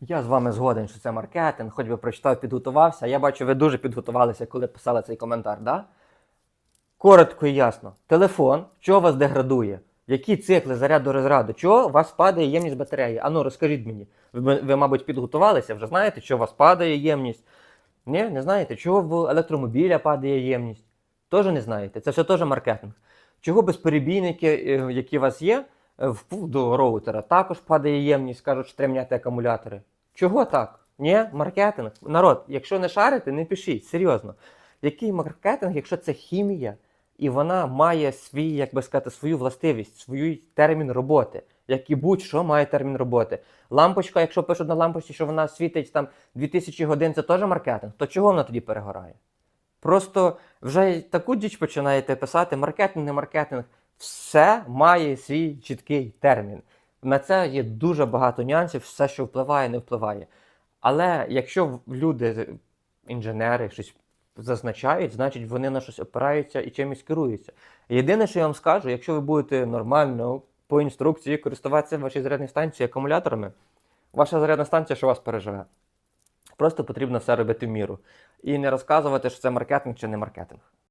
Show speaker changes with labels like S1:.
S1: Я з вами згоден, що це маркетинг, хоч би прочитав, підготувався. Я бачу, ви дуже підготувалися, коли писали цей коментар, да? Коротко і ясно. Телефон, що вас деградує? Які цикли заряду розряду? Чого у вас падає ємність батареї? Ану, розкажіть мені. Ви, ви, мабуть, підготувалися, вже знаєте, що у вас падає ємність? Ні, не знаєте, чого в електромобіля падає ємність? Теж не знаєте. Це все теж маркетинг. Чого безперебійники, е, які у вас є, до роутера, також падає ємність, кажуть, що треба міняти акумулятори. Чого так? Ні, маркетинг. Народ, якщо не шарите, не пишіть, серйозно. Який маркетинг, якщо це хімія, і вона має свій, як би сказати, свою властивість, свій термін роботи, як і будь-що має термін роботи. Лампочка, якщо пишуть на лампочці, що вона світить там 2000 годин, це теж маркетинг, то чого вона тоді перегорає? Просто вже таку діч починаєте писати: маркетинг, не маркетинг. Все має свій чіткий термін. На це є дуже багато нюансів, все, що впливає, не впливає. Але якщо люди, інженери, щось зазначають, значить вони на щось опираються і чимось керуються. Єдине, що я вам скажу, якщо ви будете нормально по інструкції користуватися вашій зарядній станції акумуляторами, ваша зарядна станція що вас переживе. Просто потрібно все робити в міру. І не розказувати, що це маркетинг чи не маркетинг.